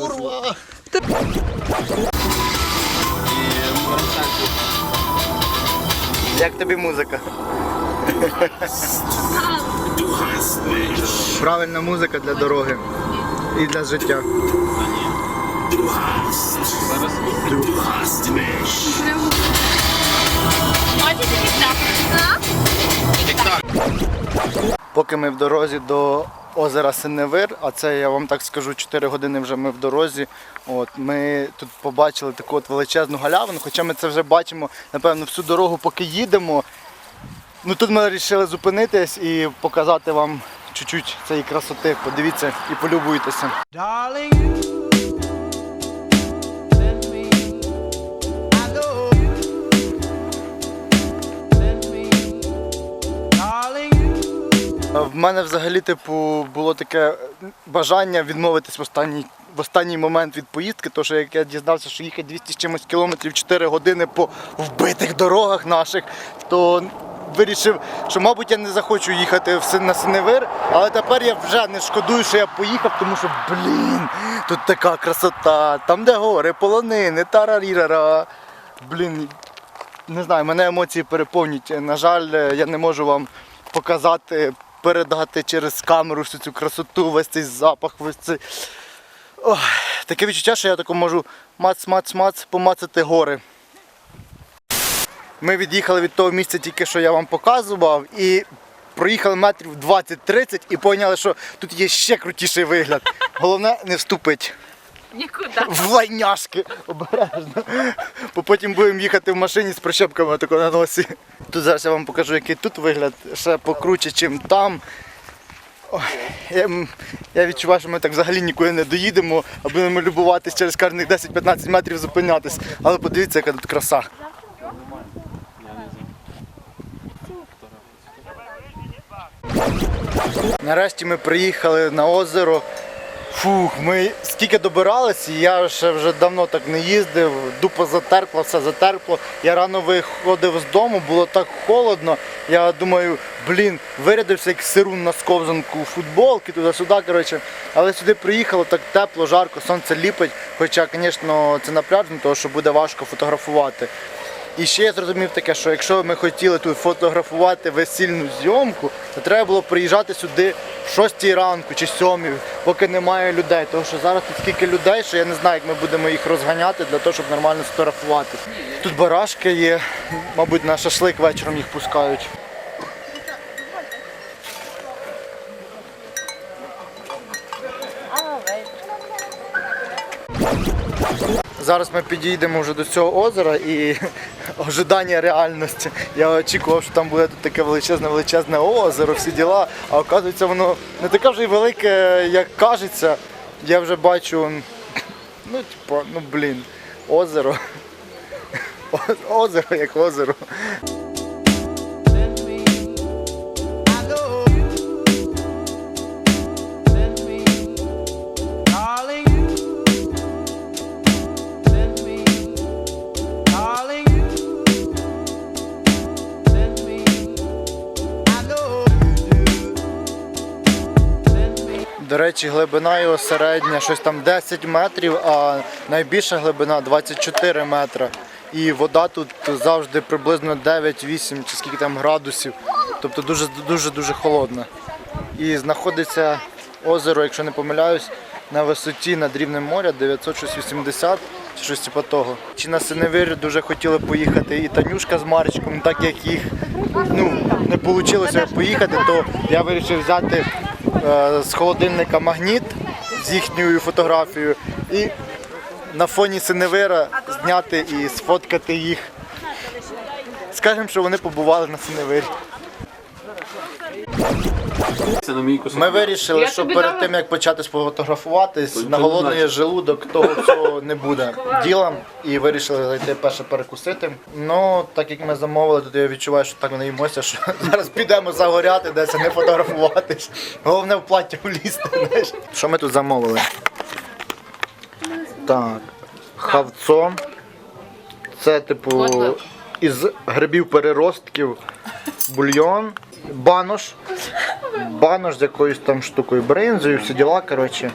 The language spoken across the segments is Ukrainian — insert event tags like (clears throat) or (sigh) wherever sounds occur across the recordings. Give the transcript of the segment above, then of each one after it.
Курва! Як тобі музика? Правильна музика для дороги і для життя. Поки ми в дорозі до озера Синевир, а це я вам так скажу, 4 години вже ми в дорозі. От, ми тут побачили таку от величезну галявину, хоча ми це вже бачимо, напевно, всю дорогу, поки їдемо. Ну тут ми вирішили зупинитись і показати вам чуть-чуть цієї красоти. Подивіться і полюбуйтеся. В мене взагалі типу було таке бажання відмовитись в останній. В останній момент від поїздки, тому що як я дізнався, що їхати 200 з чимось кілометрів 4 години по вбитих дорогах наших, то вирішив, що мабуть я не захочу їхати на Синевир, але тепер я вже не шкодую, що я поїхав, тому що блін, тут така красота, там де гори, полонини, тарарірара. Блін, не знаю, мене емоції переповнюють. На жаль, я не можу вам показати, передати через камеру всю цю красоту, весь цей запах, весь цей. Ох, таке відчуття, що я тако можу мац-мац-мац помацати гори. Ми від'їхали від того місця тільки що я вам показував і проїхали метрів 20-30 і поняли, що тут є ще крутіший вигляд. Головне не вступить Нікуди. в лайняшки обережно. Потім будемо їхати в машині з прищепками тако на носі. Тут зараз я вам покажу, який тут вигляд ще покруче, ніж там. Я, я відчуваю, що ми так взагалі нікуди не доїдемо, а будемо любуватись через кожних 10-15 метрів зупинятись. Але подивіться, яка тут краса. Нарешті ми приїхали на озеро. Фух, ми скільки добиралися, я ще вже давно так не їздив, дупа затерпла, все затерпло. Я рано виходив з дому, було так холодно. Я думаю, блін, вирядився як сирун на сковзанку футболки, туди-сюди, коротше. Але сюди приїхало так тепло, жарко, сонце ліпить. Хоча, звісно, це напряжно, тому що буде важко фотографувати. І ще я зрозумів таке, що якщо ми хотіли тут фотографувати весільну зйомку, то треба було приїжджати сюди в 6 ранку чи 7, поки немає людей. Тому що зараз тут скільки людей, що я не знаю, як ми будемо їх розганяти для того, щоб нормально сфотографувати. Тут барашки є, мабуть, на шашлик вечором їх пускають. Зараз ми підійдемо вже до цього озера і (laughs) ожидання реальності. Я очікував, що там буде таке величезне величезне озеро, всі діла. А оказується, воно не таке вже й велике, як кажеться. Я вже бачу, ну, типу, ну блін, озеро. (laughs) Озеро як озеро. Речі, глибина його середня, щось там 10 метрів, а найбільша глибина 24 метри. І вода тут завжди приблизно 9-8 чи скільки там градусів. Тобто дуже дуже холодна. І знаходиться озеро, якщо не помиляюсь, на висоті над рівнем моря 980 чи щось типу того. Чи на Синевир дуже хотіли поїхати і Танюшка з Марчиком, так як їх ну, не вийшло поїхати, то я вирішив взяти з холодильника магніт з їхньою фотографією і на фоні Синевира зняти і сфоткати їх. Скажемо, що вони побували на Синевирі. Це на мій кусок. Ми вирішили, Я що тобі перед дала- тим як почати сфотографуватись, Ой, на голодний значить. желудок того всього не буде (laughs) діла. І вирішили зайти перше перекусити. Ну, так як ми замовили, то я відчуваю, що так наїмося, що (laughs) зараз підемо загоряти, десь а не фотографуватись. Головне в плаття влізти. знаєш. Що ми тут замовили? Так, хавцо. Це типу Котлет. із грибів переростків бульйон банош. Банош з якоюсь там штукою бринзою, всі діла, коротше.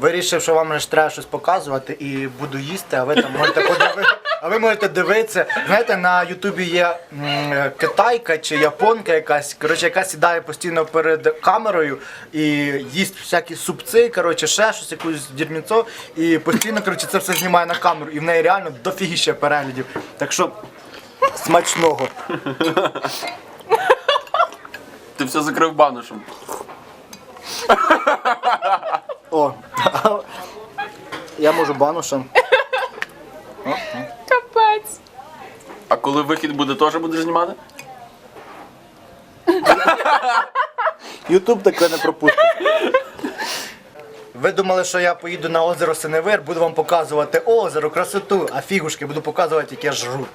Вирішив, що вам ж треба щось показувати і буду їсти, а ви там можете подивитися. А ви можете дивитися. Знаєте, на Ютубі є м, китайка чи японка якась, коротше, яка сідає постійно перед камерою і їсть всякі супці, коротше, ще щось, якусь дірміцо, і постійно коротше, це все знімає на камеру. І в неї реально дофігіще переглядів. Так що смачного. Ти все закрив банушем. (laughs) О, (laughs) я можу банушем. Капець. А коли вихід буде, теж будеш знімати? Ютуб таке не пропустить. Ви думали, що я поїду на озеро Синевир, буду вам показувати озеро, красоту, а фігушки буду показувати, як я жру.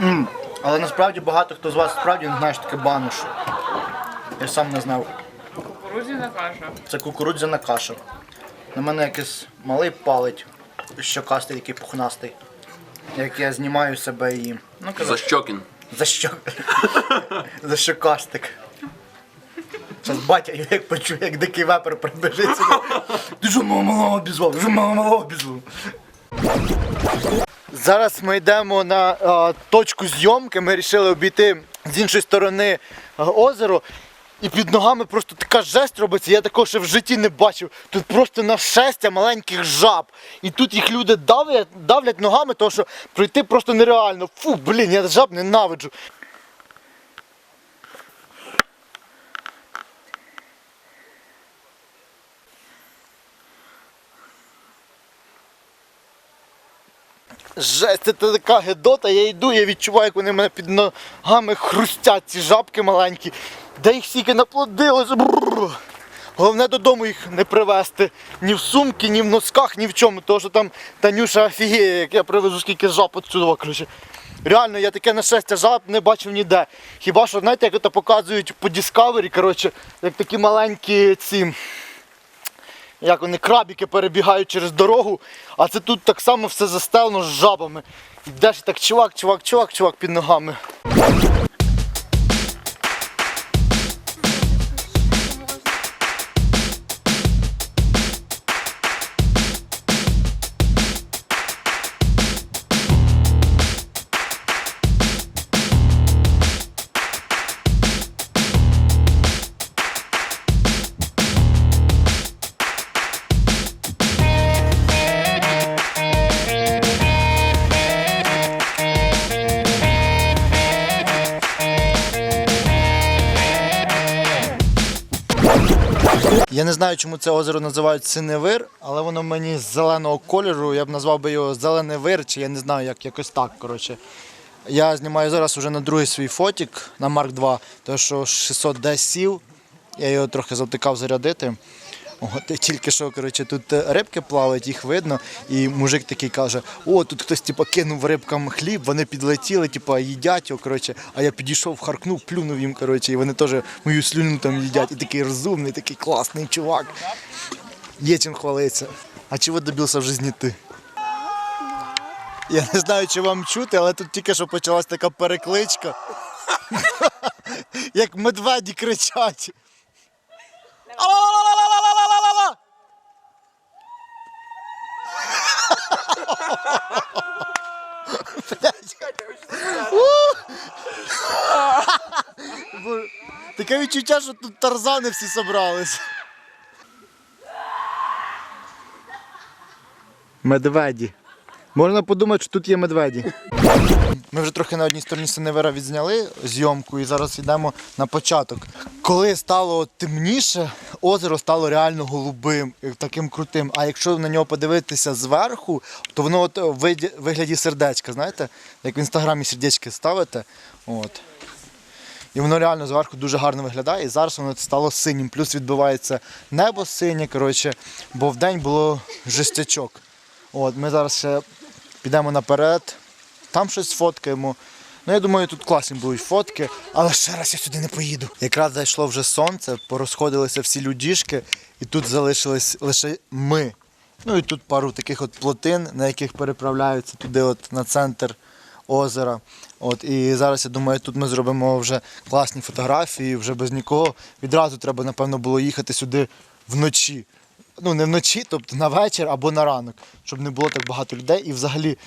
М, Але насправді багато хто з вас справді не знає, що таке бануш. Я сам не знав. Кукурудзяна каша. Це кукурудзяна каша. На мене якийсь малий палить, щокастий, такий пухнастий. Як я знімаю себе і. Ну, За Щокін. за що? за щокастик. Зараз батя його як почує, як дикий вепер прибіжить сюди. Ти ж мого малого обізвав, ти ж мого малого обізвав. Зараз ми йдемо на а, точку зйомки. Ми вирішили обійти з іншої сторони е, озеро. І під ногами просто така жесть робиться, я такого ще в житті не бачив. Тут просто нашестя маленьких жаб. І тут їх люди давлять, давлять ногами, тому що пройти просто нереально. Фу, блін, я жаб ненавиджу. Жесть, це така гедота, я йду, я відчуваю, як вони мене під ногами хрустять, ці жабки маленькі. Де їх стільки наплодилося. Бррр. Головне додому їх не привезти. Ні в сумки, ні в носках, ні в чому. Тому що там Танюша офігіє, як я привезу скільки жаб отсюди. Коротше. Реально, я таке нашестя жаб не бачив ніде. Хіба що, знаєте, як це показують по Discovery, коротше, як такі маленькі ці як вони крабіки перебігають через дорогу, а це тут так само все застелено з жабами. Йдеш так чувак, чувак, чувак, чувак під ногами. Я не знаю, чому це озеро називають Синевир, але воно мені з зеленого кольору. Я б назвав би його Зелений вир, чи я не знаю, як якось так. коротше. Я знімаю зараз вже на другий свій фотік на Марк 2, тому що 600D сів. Я його трохи завтикав зарядити. От, і тільки що коротше, тут е, рибки плавають, їх видно, і мужик такий каже: о, тут хтось типу, кинув рибкам хліб, вони підлетіли, типу, їдять його. Коротше, а я підійшов, харкнув, плюнув їм, коротше, і вони теж мою слюну там їдять. І такий розумний, такий класний чувак. Є чим хвалитися. А чого добився в житті ти? Я не знаю, чи вам чути, але тут тільки що почалась така перекличка. (laughs) Як медведі кричать. Відчуття, що тут тарзани всі зібрались. Медведі. Можна подумати, що тут є медведі. Ми вже трохи на одній стороні Синевера відзняли зйомку і зараз йдемо на початок. Коли стало темніше, озеро стало реально голубим, таким крутим. А якщо на нього подивитися зверху, то воно от вигляді сердечка, знаєте, як в інстаграмі сердечки ставите. От. І воно реально зверху дуже гарно виглядає. І зараз воно стало синім. Плюс відбивається небо синє, коротше, бо вдень було жестячок. От, ми зараз ще підемо наперед, там щось сфоткаємо. Ну, я думаю, тут класні будуть фотки, але ще раз я сюди не поїду. Якраз зайшло вже сонце, порозходилися всі людішки, і тут залишились лише ми. Ну і тут пару таких от плотин, на яких переправляються туди, от на центр озера. От, і зараз я думаю, тут ми зробимо вже класні фотографії, вже без нікого. Відразу треба, напевно, було їхати сюди вночі. Ну, не вночі, тобто на вечір або на ранок, щоб не було так багато людей. І взагалі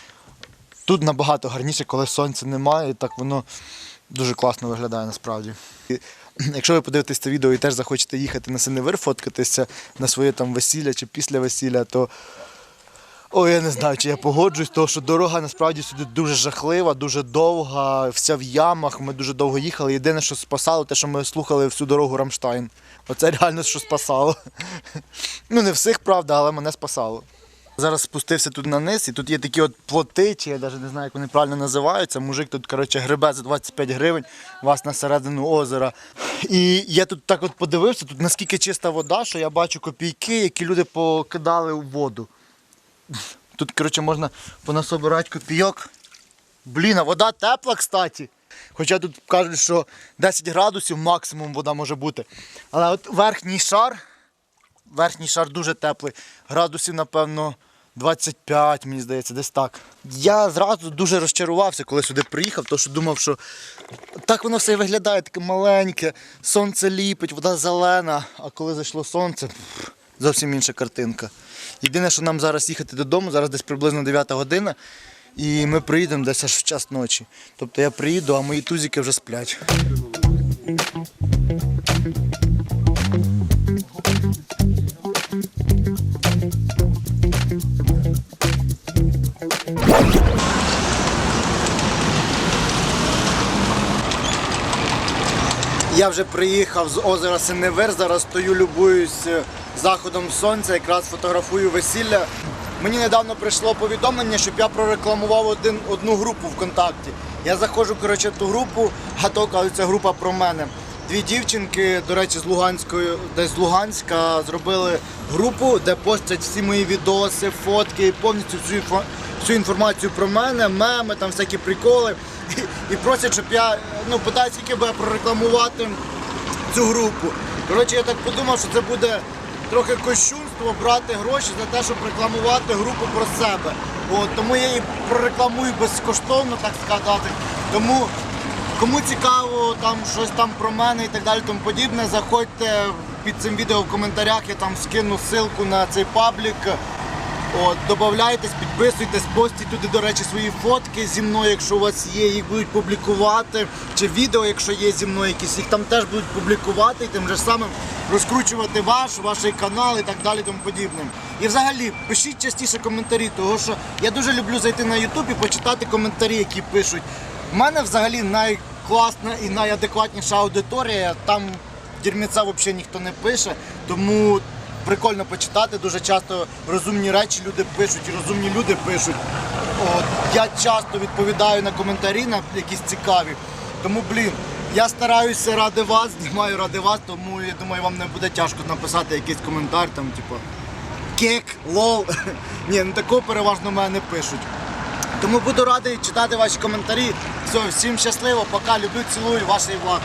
тут набагато гарніше, коли сонця немає, і так воно дуже класно виглядає насправді. (clears throat) Якщо ви подивитесь це відео і теж захочете їхати на Синевир, фоткатися на своє там весілля чи після весілля, то Ой, я не знаю, чи я погоджуюсь, тому що дорога насправді сюди дуже жахлива, дуже довга, вся в ямах. Ми дуже довго їхали. Єдине, що спасало, те, що ми слухали всю дорогу Рамштайн. Оце реально що спасало. (laughs) Ну, не всіх, правда, але мене спасало. Зараз спустився тут на низ, і тут є такі от плоти, чи я навіть не знаю, як вони правильно називаються. Мужик тут, коротше, грибе за 25 гривень, вас на середину озера. І я тут так от подивився, тут наскільки чиста вода, що я бачу копійки, які люди покидали у воду. Тут, коротше, можна понасобирати копійок. Блін, а вода тепла, кстати. Хоча тут кажуть, що 10 градусів максимум вода може бути. Але от верхній шар, верхній шар дуже теплий. Градусів, напевно, 25, мені здається, десь так. Я зразу дуже розчарувався, коли сюди приїхав, тому що думав, що так воно все і виглядає, таке маленьке, сонце ліпить, вода зелена, а коли зайшло сонце, пф, зовсім інша картинка. Єдине, що нам зараз їхати додому, зараз десь приблизно 9 година, і ми приїдемо десь аж в час ночі. Тобто я приїду, а мої тузики вже сплять. Я вже приїхав з озера Синевир, зараз стою, любуюсь е, заходом сонця, якраз фотографую весілля. Мені недавно прийшло повідомлення, щоб я прорекламував один, одну групу ВКонтакті. Я заходжу коротше, в ту групу, гатока, але це група про мене. Дві дівчинки, до речі, з Луганської, десь з Луганська, зробили групу, де постять всі мої відоси, фотки, повністю всю, всю інформацію про мене, меми, там всякі приколи. І, і просять, щоб я ну, питають, скільки би я прорекламувати цю групу. Коротше, я так подумав, що це буде трохи кощунство брати гроші за те, щоб рекламувати групу про себе. От, тому я її прорекламую безкоштовно, так сказати. Тому кому цікаво там щось там про мене і так далі, тому подібне, заходьте під цим відео в коментарях, я там скину ссылку на цей паблік. От, Добавляйтесь, підписуйтесь, постіть туди, до речі, свої фотки зі мною, якщо у вас є, їх будуть публікувати. Чи відео, якщо є зі мною якісь, їх там теж будуть публікувати і тим же самим розкручувати ваш, ваш канал і так далі тому подібне. І взагалі пишіть частіше коментарі, тому що я дуже люблю зайти на YouTube і почитати коментарі, які пишуть. У мене взагалі найкласна і найадекватніша аудиторія. Там дерьміця взагалі ніхто не пише, тому прикольно почитати. Дуже часто розумні речі люди пишуть, і розумні люди пишуть. От, я часто відповідаю на коментарі, на якісь цікаві. Тому, блін, я стараюся ради вас, знімаю ради вас, тому я думаю, вам не буде тяжко написати якийсь коментар, там, типу, кек, лол. (laughs) Ні, ну такого переважно в мене не пишуть. Тому буду радий читати ваші коментарі. Все, всім щасливо, пока, люблю, цілую, ваш влад.